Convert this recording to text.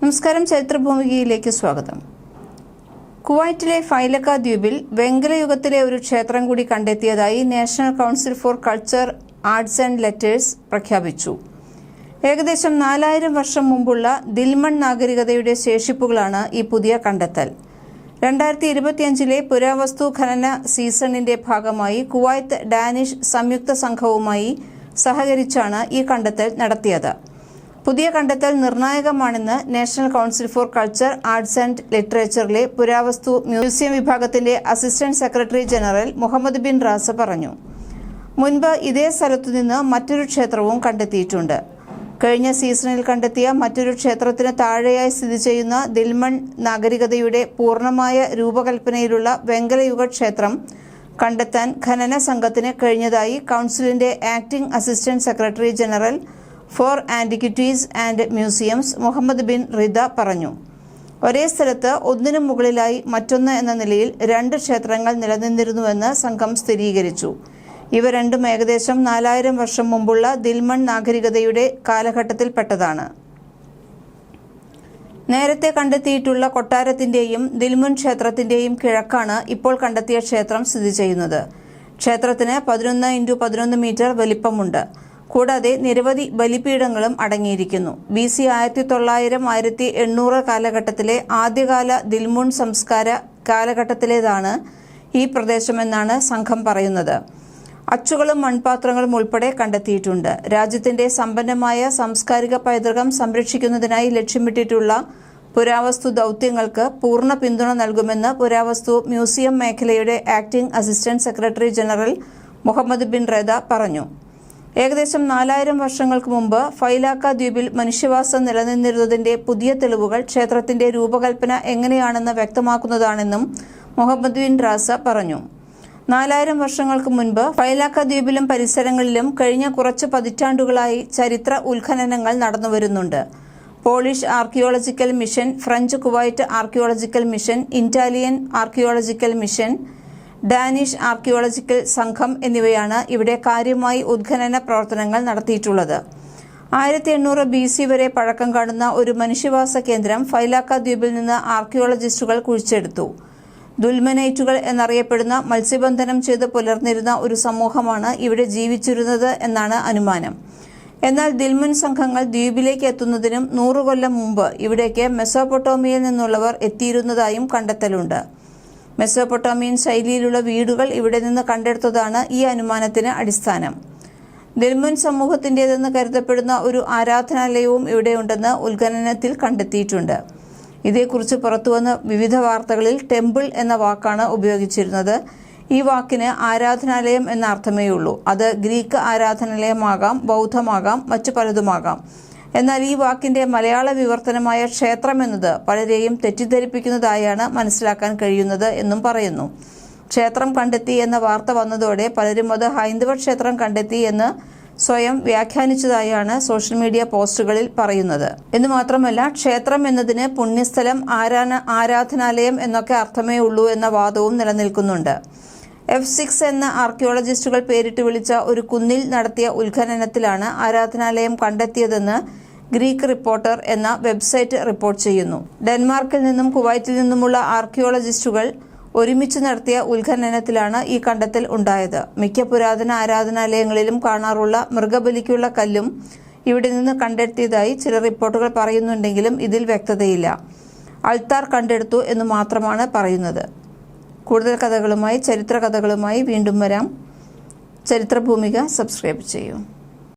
നമസ്കാരം ചരിത്രഭൂമികയിലേക്ക് സ്വാഗതം. കുവൈറ്റിലെ ഫൈലക്ക ദ്വീപിൽ വെങ്കലയുഗത്തിലെ ഒരു ക്ഷേത്രം കൂടി കണ്ടെത്തിയതായി national council for culture arts and letters പ്രഖ്യാപിച്ചു. ഏകദേശം നാലായിരം വർഷം മുമ്പുള്ള ദിൽമൺ നാഗരികതയുടെ ശേഷിപ്പുകളാണ് ഈ പുതിയ കണ്ടെത്തൽ. രണ്ടായിരത്തി ഇരുപത്തിയഞ്ചിലെ പുരാവസ്തു ഖനന സീസണിന്റെ ഭാഗമായി കുവൈത്ത് ഡാനിഷ് സംയുക്ത സംഘവുമായി സഹകരിച്ചാണ് ഈ കണ്ടെത്തൽ നടത്തിയത്. പുതിയ കണ്ടെത്തൽ നിർണായകമാണെന്ന് national council for culture arts and ലിറ്ററേച്ചറിലെ പുരാവസ്തു മ്യൂസിയം വിഭാഗത്തിന്റെ assistant secretary general Muhammad bin Raza പറഞ്ഞു. മുൻപ് ഇതേ സ്ഥലത്തുനിന്ന് മറ്റൊരു ക്ഷേത്രവും കണ്ടെത്തിയിട്ടുണ്ട്. കഴിഞ്ഞ സീസണിൽ കണ്ടെത്തിയ മറ്റൊരു ക്ഷേത്രത്തിന് താഴെയായി സ്ഥിതി ചെയ്യുന്ന ദിൽമൺ നാഗരികതയുടെ പൂർണമായ രൂപകൽപ്പനയിലുള്ള വെങ്കലയുഗ ക്ഷേത്രം കണ്ടെത്താൻ ഖനന സംഘത്തിന് കഴിഞ്ഞതായി കൗൺസിലിന്റെ acting assistant secretary general for antiquities and museums Muhammad bin Rida പറഞ്ഞു. ഒരേ സ്ഥലത്ത് ഒന്നിനു മുകളിലായി മറ്റൊന്ന് എന്ന നിലയിൽ രണ്ട് ക്ഷേത്രങ്ങൾ നിലനിന്നിരുന്നുവെന്ന് സംഘം സ്ഥിരീകരിച്ചു. ഇവ രണ്ടും ഏകദേശം നാലായിരം വർഷം മുമ്പുള്ള ദിൽമൺ നാഗരികതയുടെ കാലഘട്ടത്തിൽപ്പെട്ടതാണ്. നേരത്തെ കണ്ടെത്തിയിട്ടുള്ള കൊട്ടാരത്തിന്റെയും ദിൽമുൻ ക്ഷേത്രത്തിന്റെയും കിഴക്കാണ് ഇപ്പോൾ കണ്ടെത്തിയ ക്ഷേത്രം സ്ഥിതി ചെയ്യുന്നത്. ക്ഷേത്രത്തിന് പതിനൊന്ന് ഇന്റു പതിനൊന്ന് മീറ്റർ വലിപ്പമുണ്ട്. കൂടാതെ നിരവധി ബലിപീഠങ്ങളും അടങ്ങിയിരിക്കുന്നു. ബി സി ആയിരത്തി തൊള്ളായിരം ആയിരത്തി എണ്ണൂറ് കാലഘട്ടത്തിലെ ആദ്യകാല ദിൽമുൺ സംസ്കാര കാലഘട്ടത്തിലേതാണ് ഈ പ്രദേശമെന്നാണ് സംഘം പറയുന്നത്. അച്ചുകളും മൺപാത്രങ്ങളും ഉൾപ്പെടെ കണ്ടെത്തിയിട്ടുണ്ട്. രാജ്യത്തിന്റെ സമ്പന്നമായ സാംസ്കാരിക പൈതൃകം സംരക്ഷിക്കുന്നതിനായി ലക്ഷ്യമിട്ടിട്ടുള്ള പുരാവസ്തു ദൗത്യങ്ങൾക്ക് പൂർണ പിന്തുണ നൽകുമെന്ന് പുരാവസ്തു മ്യൂസിയം മേഖലയുടെ acting assistant secretary general Muhammad bin Reda പറഞ്ഞു. ഏകദേശം നാലായിരം വർഷങ്ങൾക്ക് മുമ്പ് ഫൈലാക്ക ദ്വീപിൽ മനുഷ്യവാസം നിലനിന്നിരുന്നതിന്റെ പുതിയ തെളിവുകൾ ക്ഷേത്രത്തിന്റെ രൂപകൽപ്പന എങ്ങനെയാണെന്ന് വ്യക്തമാക്കുന്നതാണെന്നും മുഹമ്മദ് ബിൻ റാസ പറഞ്ഞു. നാലായിരം വർഷങ്ങൾക്ക് മുൻപ് ഫൈലാക്ക ദ്വീപിലും പരിസരങ്ങളിലും കഴിഞ്ഞ കുറച്ച് പതിറ്റാണ്ടുകളായി ചരിത്ര ഉത്ഖനനങ്ങൾ നടന്നുവരുന്നുണ്ട്. Polish archaeological mission French Kuwait archaeological mission Italian archaeological mission Danish archaeological സംഘം എന്നിവയാണ് ഇവിടെ കാര്യമായി ഉത്ഖനന പ്രവർത്തനങ്ങൾ നടത്തിയിട്ടുള്ളത്. ആയിരത്തി എണ്ണൂറ് ബി സി വരെ പഴക്കം കാണുന്ന ഒരു മനുഷ്യവാസ കേന്ദ്രം ഫൈലാക്ക ദ്വീപിൽ നിന്ന് ആർക്കിയോളജിസ്റ്റുകൾ കുഴിച്ചെടുത്തു. ദുൽമനൈറ്റുകൾ എന്നറിയപ്പെടുന്ന മത്സ്യബന്ധനം ചെയ്ത് പുലർന്നിരുന്ന ഒരു സമൂഹമാണ് ഇവിടെ ജീവിച്ചിരുന്നത് എന്നാണ് അനുമാനം. എന്നാൽ ദിൽമുൻ സംഘങ്ങൾ ദ്വീപിലേക്ക് എത്തുന്നതിനും നൂറു കൊല്ലം മുമ്പ് ഇവിടേക്ക് മെസോപ്പൊട്ടോമിയയിൽ നിന്നുള്ളവർ എത്തിയിരുന്നതായും കണ്ടെത്തലുണ്ട്. മെസോപ്പൊട്ടോമിയൻ ശൈലിയിലുള്ള വീടുകൾ ഇവിടെ നിന്ന് കണ്ടെടുത്തതാണ് ഈ അനുമാനത്തിന് അടിസ്ഥാനം. ദിൽമുൻ സമൂഹത്തിന്റെതെന്ന് കരുതപ്പെടുന്ന ഒരു ആരാധനാലയവും ഇവിടെയുണ്ടെന്ന് ഉത്ഖനനത്തിൽ കണ്ടെത്തിയിട്ടുണ്ട്. ഇതേക്കുറിച്ച് പുറത്തുവന്ന വിവിധ വാർത്തകളിൽ ടെമ്പിൾ എന്ന വാക്കാണ് ഉപയോഗിച്ചിരുന്നത്. ഈ വാക്കിന് ആരാധനാലയം എന്ന അർത്ഥമേ ഉള്ളൂ അത് ഗ്രീക്ക് ആരാധനാലയമാകാം ബൗദ്ധമാകാം മറ്റു പലതുമാകാം. എന്നാൽ ഈ വാക്കിന്റെ മലയാള വിവർത്തനമായ ക്ഷേത്രം എന്നത് പലരെയും തെറ്റിദ്ധരിപ്പിക്കുന്നതായാണ് മനസ്സിലാക്കാൻ കഴിയുന്നത് എന്നും പറയുന്നു. ക്ഷേത്രം കണ്ടെത്തി എന്ന വാർത്ത വന്നതോടെ പലരും അത് ഹൈന്ദവ ക്ഷേത്രം കണ്ടെത്തി എന്ന് സ്വയം വ്യാഖ്യാനിച്ചതായാണ് സോഷ്യൽ മീഡിയ പോസ്റ്റുകളിൽ പറയുന്നത്. എന്ന് മാത്രമല്ല ക്ഷേത്രം എന്നതിന് പുണ്യസ്ഥലം ആരാധനാലയം എന്നൊക്കെ അർത്ഥമേ ഉള്ളൂ എന്ന വാദവും നിലനിൽക്കുന്നുണ്ട്. എഫ് സിക്സ് എന്ന ആർക്കിയോളജിസ്റ്റുകൾ പേരിട്ട് വിളിച്ച ഒരു കുന്നിൽ നടത്തിയ ഉത്ഖനനത്തിലാണ് ആരാധനാലയം കണ്ടെത്തിയതെന്ന് ഗ്രീക്ക് റിപ്പോർട്ടർ എന്ന വെബ്സൈറ്റ് റിപ്പോർട്ട് ചെയ്യുന്നു. ഡെൻമാർക്കിൽ നിന്നും കുവൈറ്റിൽ നിന്നുമുള്ള ആർക്കിയോളജിസ്റ്റുകൾ ഒരുമിച്ച് നടത്തിയ ഉത്ഖനനത്തിലാണ് ഈ കണ്ടെത്തൽ ഉണ്ടായത്. മിക്ക പുരാതന ആരാധനാലയങ്ങളിലും കാണാറുള്ള മൃഗബലിക്കുള്ള കല്ലും ഇവിടെ നിന്ന് കണ്ടെത്തിയതായി ചില റിപ്പോർട്ടുകൾ പറയുന്നുണ്ടെങ്കിലും ഇതിൽ വ്യക്തതയില്ല. അൾത്താർ കണ്ടെടുത്തു എന്ന് മാത്രമാണ് പറയുന്നത്. കൂടുതൽ കഥകളുമായി ചരിത്ര കഥകളുമായി വീണ്ടും വരാം. ചരിത്രഭൂമിക സബ്സ്ക്രൈബ് ചെയ്യൂ.